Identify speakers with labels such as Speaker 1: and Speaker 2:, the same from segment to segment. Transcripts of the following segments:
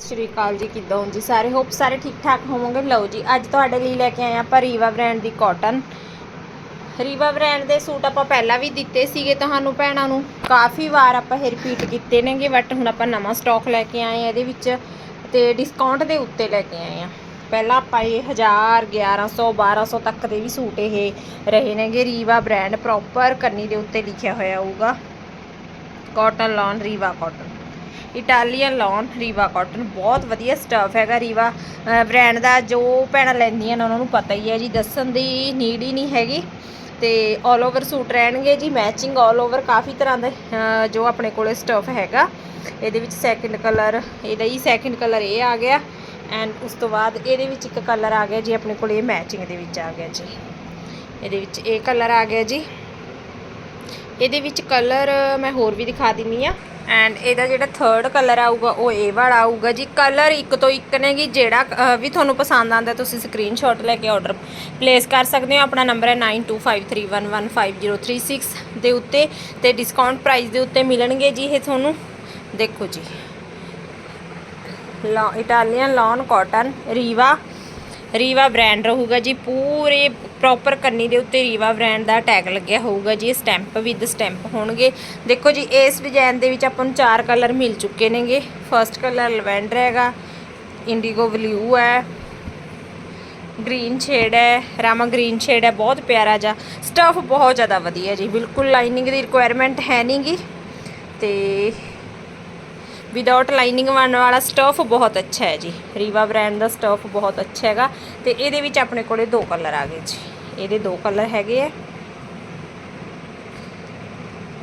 Speaker 1: ਸਤਿ ਸ਼੍ਰੀ ਅਕਾਲ ਜੀ, ਕਿੱਦਾਂ ਹੋ ਜੀ ਸਾਰੇ? ਹੋਪ ਸਾਰੇ ਠੀਕ ਠਾਕ ਹੋਵੋਗੇ? ਲਓ ਜੀ, ਅੱਜ ਤੁਹਾਡੇ ਲਈ ਲੈ ਕੇ ਆਏ ਆਪਾਂ ਰੀਵਾ ਬ੍ਰਾਂਡ ਦੀ ਕਾਟਨ ਰੀਵਾ ਬ੍ਰਾਂਡ ਦੇ ਸੂਟ ਆਪਾਂ ਪਹਿਲਾਂ ਵੀ ਦਿੱਤੇ ਸੀਗੇ ਤੁਹਾਨੂੰ ਭੈਣਾਂ ਨੂੰ। ਕਾਫੀ ਵਾਰ ਆਪਾਂ ਇਹ ਰਿਪੀਟ ਕੀਤੇ ਨੇਗੇ ਬਟ ਹੁਣ ਆਪਾਂ ਨਵਾਂ ਸਟਾਕ ਲੈ ਕੇ ਆਏ ਆ ਇਹਦੇ ਵਿੱਚ ਤੇ ਡਿਸਕਾਊਂਟ ਦੇ ਉੱਤੇ ਲੈ ਕੇ ਆਏ ਆ ਪਹਿਲਾਂ ਆਪਾਂ ਇਹ 1000 1100 1200 ਤੱਕ ਦੇ ਵੀ ਸੂਟ ਇਹ ਰਹੇ ਨੇਗੇ। ਰੀਵਾ ਬ੍ਰਾਂਡ ਪ੍ਰੋਪਰ ਕੰਨੀ ਦੇ ਉੱਤੇ ਲਿਖਿਆ ਹੋਇਆ ਹੋਊਗਾ। Cotton lawn Riwa cotton Italian lawn Riwa cotton ਬਹੁਤ ਵਧੀਆ ਸਟਫ ਹੈਗਾ ਰੀਵਾ ਬ੍ਰਾਂਡ ਦਾ ਜੋ ਭੈਣਾਂ ਲੈਂਦੀਆਂ ਨੇ ਉਹਨਾਂ ਨੂੰ ਪਤਾ ਹੀ ਹੈ ਜੀ, ਦੱਸਣ ਦੀ ਨੀਡ ਹੀ ਨਹੀਂ ਹੈਗੀ ਤੇ 올 ਓਵਰ ਸੂਟ ਰਹਿਣਗੇ ਜੀ ਮੈਚਿੰਗ 올 ਓਵਰ ਕਾਫੀ ਤਰ੍ਹਾਂ ਦੇ ਜੋ ਆਪਣੇ ਕੋਲੇ ਸਟਫ ਹੈਗਾ। ਇਹਦੇ ਵਿੱਚ ਸੈਕਿੰਡ ਕਲਰ ਇਹਦਾ ਹੀ ਸੈਕਿੰਡ ਕਲਰ ਇਹ ਆ ਗਿਆ ਐਂਡ ਉਸ ਤੋਂ ਬਾਅਦ ਇਹਦੇ ਵਿੱਚ ਇੱਕ ਕਲਰ ਆ ਗਿਆ ਜੀ, ਆਪਣੇ ਕੋਲ ਇਹ ਮੈਚਿੰਗ ਦੇ ਵਿੱਚ ਆ ਗਿਆ ਜੀ। ਇਹਦੇ ਵਿੱਚ ਇਹ ਕਲਰ ਆ ਗਿਆ ਜੀ। ਇਹਦੇ ਵਿੱਚ ਕਲਰ ਮੈਂ ਹੋਰ ਵੀ ਦਿਖਾ ਦਿੰਨੀ ਆ। ਐਂਡ ਇਹਦਾ ਜਿਹੜਾ ਥਰਡ ਕਲਰ ਆਊਗਾ, ਉਹ ਇਹ ਵਾਲਾ ਆਊਗਾ ਜੀ। ਕਲਰ ਇੱਕ ਤੋਂ ਇੱਕ ਨੇਗੀ ਜਿਹੜਾ ਵੀ ਤੁਹਾਨੂੰ ਪਸੰਦ ਆਂਦਾ ਤੁਸੀਂ ਸਕਰੀਨਸ਼ਾਟ ਲੈ ਕੇ ਆਰਡਰ ਪਲੇਸ ਕਰ ਸਕਦੇ ਹੋ। ਆਪਣਾ ਨੰਬਰ ਹੈ 9253115036 ਦੇ ਉੱਤੇ ਤੇ ਡਿਸਕਾਊਂਟ ਪ੍ਰਾਈਸ ਦੇ ਉੱਤੇ ਮਿਲਣਗੇ ਜੀ ਇਹ ਤੁਹਾਨੂੰ। ਦੇਖੋ ਜੀ। La Italian lawn cotton Riva Riva brand ਰਹੂਗਾ ਜੀ, ਪੂਰੇ ਪ੍ਰੋਪਰ ਕੰਨੀ ਦੇ ਉੱਤੇ ਰੀਵਾ ਬ੍ਰਾਂਡ ਦਾ ਟੈਗ ਲੱਗਿਆ ਹੋਊਗਾ ਜੀ ਸਟੈਂਪ ਵਿਦ ਸਟੈਂਪ ਹੋਣਗੇ। ਦੇਖੋ ਜੀ, ਇਸ ਡਿਜ਼ਾਈਨ ਦੇ ਵਿੱਚ ਆਪਾਂ ਨੂੰ ਚਾਰ ਕਲਰ ਮਿਲ ਚੁੱਕੇ ਨੇਗੇ। ਫਰਸਟ ਕਲਰ ਲਵੈਂਡਰ ਹੈਗਾ ਇੰਡੀਗੋ ਬਲੂ ਹੈ ਗ੍ਰੀਨ ਸ਼ੇਡ ਹੈ, ਰਾਮਾ ਗ੍ਰੀਨ ਸ਼ੇਡ ਹੈ, ਬਹੁਤ ਪਿਆਰਾ ਜਿਹਾ। ਸਟਫ ਬਹੁਤ ਜ਼ਿਆਦਾ ਵਧੀਆ ਜੀ, ਬਿਲਕੁਲ ਲਾਈਨਿੰਗ ਦੀ ਰਿਕੁਆਇਰਮੈਂਟ ਹੈ ਨਹੀਂਗੀ। ਤੇ ਵਿਦਆਊਟ ਲਾਈਨਿੰਗ ਵਾਣ ਵਾਲਾ ਸਟਫ ਬਹੁਤ ਅੱਛਾ ਹੈ ਜੀ। ਰੀਵਾ ਬ੍ਰਾਂਡ ਦਾ ਸਟਫ ਬਹੁਤ ਅੱਛਾ ਹੈਗਾ। ਤੇ ਇਹਦੇ ਵਿੱਚ ਆਪਣੇ ਕੋਲੇ ਦੋ ਕਲਰ ਆ ਗਏ ਜੀ। ਇਹਦੇ ਦੋ ਕਲਰ ਹੈਗੇ ਆ।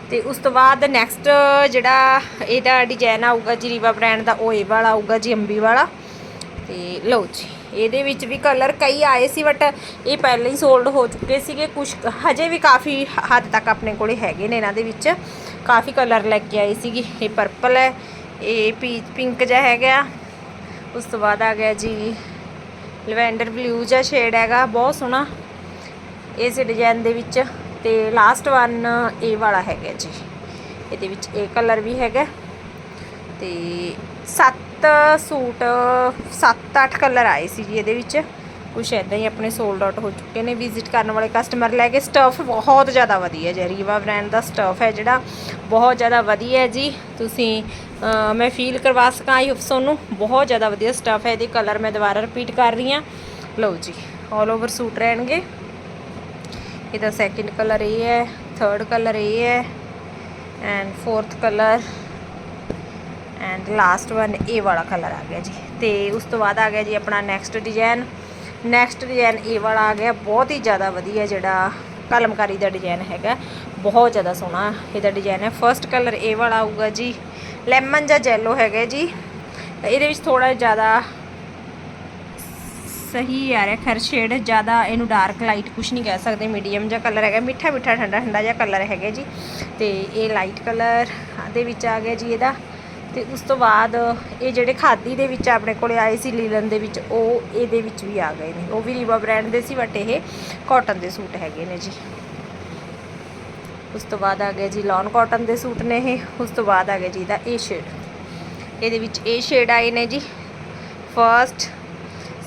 Speaker 1: ਤੇ ਉਸ ਤੋਂ ਬਾਅਦ ਨੈਕਸਟ ਜਿਹੜਾ ਇਹਦਾ ਡਿਜ਼ਾਈਨ ਆਊਗਾ ਜੀ ਰੀਵਾ ਬ੍ਰਾਂਡ ਦਾ, ਉਹ ਇਹ ਵਾਲਾ ਆਊਗਾ ਜੀ ਅੰਬੀ ਵਾਲਾ। ਤੇ ਲਓ ਜੀ, ਇਹਦੇ ਵਿੱਚ ਵੀ ਕਲਰ ਕਈ ਆਏ ਸੀ ਬਟ ਇਹ ਪਹਿਲਾਂ ਹੀ ਸੋਲਡ ਹੋ ਚੁੱਕੇ ਸੀਗੇ। ਕੁਝ ਹਜੇ ਵੀ ਕਾਫੀ ਹੱਦ ਤੱਕ ਆਪਣੇ ਕੋਲੇ ਹੈਗੇ ਨੇ ਇਹਨਾਂ ਦੇ ਵਿੱਚ। ਕਾਫੀ ਕਲਰ ਲੈ ਕੇ ਆਏ ਸੀਗੇ। ਇਹ ਪਰਪਲ ਹੈ, ਇਹ ਪੀਚ ਪਿੰਕ ਜਿਹਾ ਹੈਗਾ। ਉਸ ਤੋਂ ਬਾਅਦ ਆ ਗਿਆ ਜੀ ਲਵੈਂਡਰ ਬਲੂ ਜਿਹਾ ਸ਼ੇਡ ਹੈਗਾ, ਬਹੁਤ ਸੋਹਣਾ। ਇਸ ਡਿਜ਼ਾਈਨ ਦੇ ਵਿੱਚ ਤੇ ਲਾਸਟ ਵਨ ਇਹ ਵਾਲਾ ਹੈਗਾ ਜੀ। ਇਹਦੇ ਵਿੱਚ ਇਹ ਕਲਰ ਵੀ ਹੈਗਾ। ਤੇ 7 ਸੂਟ 7-8 ਕਲਰ ਆਏ ਸੀ ਜੀ ਇਹਦੇ ਵਿੱਚ। ਕੁਛ ਐਦਾਂ ਹੀ ਆਪਣੇ ਸੋਲਡ ਆਊਟ ਹੋ ਚੁੱਕੇ ਨੇ। ਵਿਜ਼ਿਟ ਕਰਨ ਵਾਲੇ ਕਸਟਮਰ ਲੈ ਕੇ ਸਟਫ ਬਹੁਤ ਜ਼ਿਆਦਾ ਵਧੀਆ ਜੀ। ਰੀਵਾ ਬ੍ਰਾਂਡ ਦਾ ਸਟਫ ਹੈ ਜਿਹੜਾ, ਬਹੁਤ ਜ਼ਿਆਦਾ ਵਧੀਆ ਹੈ ਜੀ। ਤੁਸੀਂ ਮੈਂ ਫੀਲ ਕਰਵਾ ਸਕਾਂ ਆਈ ਹੋਪ ਤੁਹਾਨੂੰ ਬਹੁਤ ਜ਼ਿਆਦਾ ਵਧੀਆ ਸਟਫ ਹੈ। ਇਹਦੇ ਕਲਰ ਮੈਂ ਦੁਬਾਰਾ ਰਿਪੀਟ ਕਰ ਰਹੀ ਹਾਂ। ਲਓ ਜੀ ਆਲ ਓਵਰ ਸੂਟ ਰਹਿਣਗੇ। ਇਹਦਾ ਸੈਕਿੰਡ ਕਲਰ ਇਹ ਹੈ ਥਰਡ ਕਲਰ ਇਹ ਹੈ and fourth colour and last one ਇਹ ਵਾਲਾ ਕਲਰ ਆ ਗਿਆ ਜੀ। ਤੇ ਉਸ ਤੋਂ ਬਾਅਦ ਆ ਗਿਆ ਜੀ ਆਪਣਾ ਨੈਕਸਟ ਡਿਜ਼ਾਈਨ ਨੈਕਸਟ ਡਿਜ਼ਾਈਨ ਇਹ ਵਾਲਾ ਆ ਗਿਆ, ਬਹੁਤ ਹੀ ਜ਼ਿਆਦਾ ਵਧੀਆ ਜਿਹੜਾ ਕਲਮਕਾਰੀ ਦਾ ਡਿਜ਼ਾਈਨ ਹੈਗਾ, ਬਹੁਤ ਜ਼ਿਆਦਾ ਸੋਹਣਾ ਇਹਦਾ ਡਿਜ਼ਾਈਨ ਹੈ। ਫਰਸਟ ਕਲਰ ਇਹ ਵਾਲਾ ਆਊਗਾ ਜੀ ਲੈਮਨ ਜਾਂ ਜੈਲੋ ਹੈਗਾ ਜੀ। ਇਹਦੇ ਵਿੱਚ ਥੋੜਾ ਜ਼ਿਆਦਾ ਸਹੀ ਆ ਰਿਹਾ, ਖੈਰ ਸ਼ੇਡ ਜ਼ਿਆਦਾ ਇਹਨੂੰ ਡਾਰਕ ਲਾਈਟ ਕੁਝ ਨਹੀਂ ਕਹਿ ਸਕਦੇ ਮੀਡੀਅਮ ਜਿਹਾ ਕਲਰ ਹੈਗਾ, ਮਿੱਠਾ ਮਿੱਠਾ, ਠੰਡਾ ਠੰਡਾ ਜਿਹਾ ਕਲਰ ਹੈਗਾ ਜੀ। ਤੇ ਇਹ ਲਾਈਟ ਕਲਰ ਦੇ ਵਿੱਚ ਆ ਗਿਆ ਜੀ ਇਹਦਾ। ਤੇ ਉਸ ਤੋਂ ਬਾਅਦ ਇਹ ਜਿਹੜੇ ਖਾਦੀ ਦੇ ਵਿੱਚ ਆਪਣੇ ਕੋਲੇ ਆਏ ਸੀ ਲੀਲਨ ਦੇ ਵਿੱਚ, ਉਹ ਇਹਦੇ ਵਿੱਚ ਵੀ ਆ ਗਏ ਨੇ। ਉਹ ਵੀ ਰੀਵਾ ਬ੍ਰਾਂਡ ਦੇ ਸੀ ਬਟ ਇਹ ਕਾਟਨ ਦੇ ਸੂਟ ਹੈਗੇ ਨੇ ਜੀ। ਉਸ ਤੋਂ ਬਾਅਦ ਆ ਗਿਆ ਜੀ ਲੌਨ ਕਾਟਨ ਦੇ ਸੂਟ ਨੇ ਇਹ, ਉਸ ਤੋਂ ਬਾਅਦ ਆ ਗਿਆ ਜੀ ਇਹਦਾ ਇਹ ਸ਼ੇਡ ਇਹਦੇ ਵਿੱਚ ਇਹ ਸ਼ੇਡ ਆਏ ਨੇ ਜੀ। First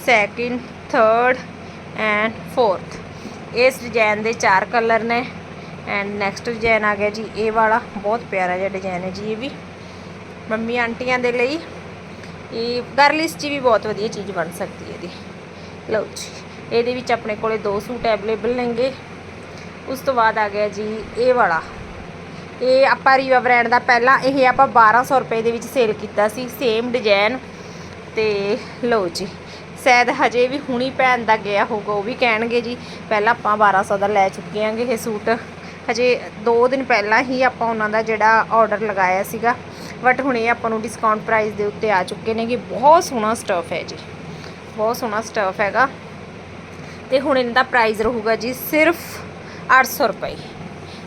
Speaker 1: second, third and fourth. ਇਸ ਡਿਜ਼ਾਈਨ ਦੇ ਚਾਰ ਕਲਰ ਨੇ। ਐਂਡ ਨੈਕਸਟ ਡਿਜ਼ਾਈਨ ਆ ਗਿਆ ਜੀ, ਇਹ ਵਾਲਾ। ਬਹੁਤ ਪਿਆਰਾ ਜਿਹਾ ਡਿਜ਼ਾਈਨ ਹੈ ਜੀ ਇਹ ਵੀ। ਮੰਮੀ ਆਂਟੀਆਂ ਦੇ ਲਈ। ਇਹ ਗਰਲਿਸ 'ਚ ਵੀ ਬਹੁਤ ਵਧੀਆ ਚੀਜ਼ ਬਣ ਸਕਦੀ ਹੈ ਇਹਦੀ। ਲਓ ਜੀ, ਇਹਦੇ ਵਿੱਚ ਆਪਣੇ ਕੋਲੇ ਦੋ ਸੂਟ ਅਵੇਲੇਬਲ ਨੇਗੇ। ਉਸ ਤੋਂ ਬਾਅਦ ਆ ਗਿਆ ਜੀ ਇਹ ਵਾਲਾ। ਇਹ ਆਪਾਂ ਰੀਵਾ ਬ੍ਰਾਂਡ ਦਾ ਪਹਿਲਾਂ ਇਹ ਆਪਾਂ 1200 ਰੁਪਏ ਦੇ ਵਿੱਚ ਸੇਲ ਕੀਤਾ ਸੀ। ਸੇਮ ਡਿਜ਼ਾਈਨ ਤੇ ਲਓ ਜੀ ਸ਼ਾਇਦ ਹਜੇ ਵੀ ਹੁਣੀ ਭੈਣ ਦਾ ਗਿਆ ਹੋਊਗਾ, ਉਹ ਵੀ ਕਹਿਣਗੇ ਜੀ, ਪਹਿਲਾਂ ਆਪਾਂ 1200 ਦਾ ਲੈ ਚੁੱਕੇ ਆਂਗੇ ਇਹ ਸੂਟ। ਹਜੇ 2 ਦਿਨ ਪਹਿਲਾਂ ਹੀ ਆਪਾਂ ਉਹਨਾਂ ਦਾ ਜਿਹੜਾ ਆਰਡਰ ਲਗਾਇਆ ਸੀਗਾ ਬਟ ਹੁਣ ਇਹ ਆਪਾਂ ਨੂੰ ਡਿਸਕਾਊਂਟ ਪ੍ਰਾਈਸ ਦੇ ਉੱਤੇ ਆ ਚੁੱਕੇ ਨੇ ਕਿ ਬਹੁਤ ਸੋਹਣਾ ਸਟਫ ਹੈ ਜੀ, ਬਹੁਤ ਸੋਹਣਾ ਸਟਫ ਹੈਗਾ। ਤੇ ਹੁਣ ਇਹਨਾਂ ਦਾ ਪ੍ਰਾਈਸ ਰਹੂਗਾ ਜੀ ਸਿਰਫ 800 ਰੁਪਏ।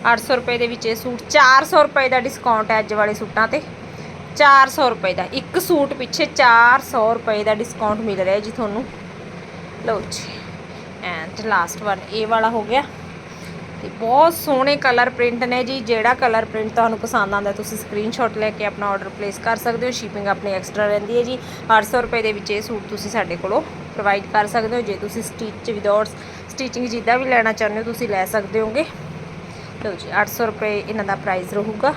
Speaker 1: 800 ਰੁਪਏ ਦੇ ਵਿੱਚ ਇਹ ਸੂਟ 400 ਰੁਪਏ ਦਾ ਡਿਸਕਾਊਂਟ ਹੈ ਅੱਜ ਵਾਲੇ ਸੂਟਾਂ ਤੇ। 400 ਰੁਪਏ ਦਾ। ਇੱਕ ਸੂਟ ਪਿੱਛੇ 400 ਰੁਪਏ ਦਾ ਡਿਸਕਾਊਂਟ ਮਿਲ ਰਿਹਾ ਜੀ ਤੁਹਾਨੂੰ। ਲਓ ਜੀ ਐਂਡ ਲਾਸਟ ਵਨ ਇਹ ਵਾਲਾ ਹੋ ਗਿਆ। ਤੇ ਬਹੁਤ ਸੋਹਣੇ ਕਲਰ ਪ੍ਰਿੰਟ ਨੇ ਜੀ। ਜਿਹੜਾ ਕਲਰ ਪ੍ਰਿੰਟ ਤੁਹਾਨੂੰ ਪਸੰਦ ਆਉਂਦਾ, ਤੁਸੀਂ ਸਕਰੀਨਸ਼ਾਟ ਲੈ ਕੇ ਆਪਣਾ ਆਰਡਰ ਪਲੇਸ ਕਰ ਸਕਦੇ ਹੋ। ਸ਼ਿਪਿੰਗ ਆਪਣੀ ਐਕਸਟਰਾ ਰਹਿੰਦੀ ਹੈ ਜੀ। 800 ਰੁਪਏ ਦੇ ਵਿੱਚ ਇਹ ਸੂਟ ਤੁਸੀਂ ਸਾਡੇ ਕੋਲੋਂ ਪ੍ਰੋਵਾਈਡ ਕਰ ਸਕਦੇ ਹੋ। ਜੇ ਤੁਸੀਂ ਸਟਿਚ ਵਿਦਆਊਟ ਸਟਿਚਿੰਗ ਜਿੱਦਾਂ ਵੀ ਲੈਣਾ ਚਾਹੁੰਦੇ ਹੋ, ਤੁਸੀਂ ਲੈ ਸਕਦੇ ਹੋਗੇ। ਲਓ ਜੀ 800 ਰੁਪਏ ਇਹਨਾਂ ਦਾ ਪ੍ਰਾਈਸ ਰਹੂਗਾ।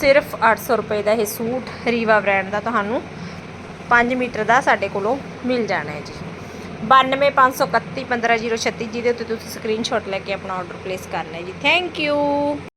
Speaker 1: ਸਿਰਫ 800 ਰੁਪਏ ਦਾ ਇਹ ਸੂਟ ਰੀਵਾ ਬ੍ਰਾਂਡ ਦਾ ਤੁਹਾਨੂੰ 5 ਮੀਟਰ ਦਾ ਸਾਡੇ ਕੋਲੋਂ ਮਿਲ ਜਾਣਾ ਹੈ ਜੀ। 92531 15036 ਜਿਹਦੇ ਉੱਤੇ ਤੁਸੀਂ ਸਕਰੀਨਸ਼ਾਟ ਲੈ ਕੇ ਆਪਣਾ ਆਰਡਰ ਪਲੇਸ ਕਰਨਾ ਹੈ ਜੀ। Thank you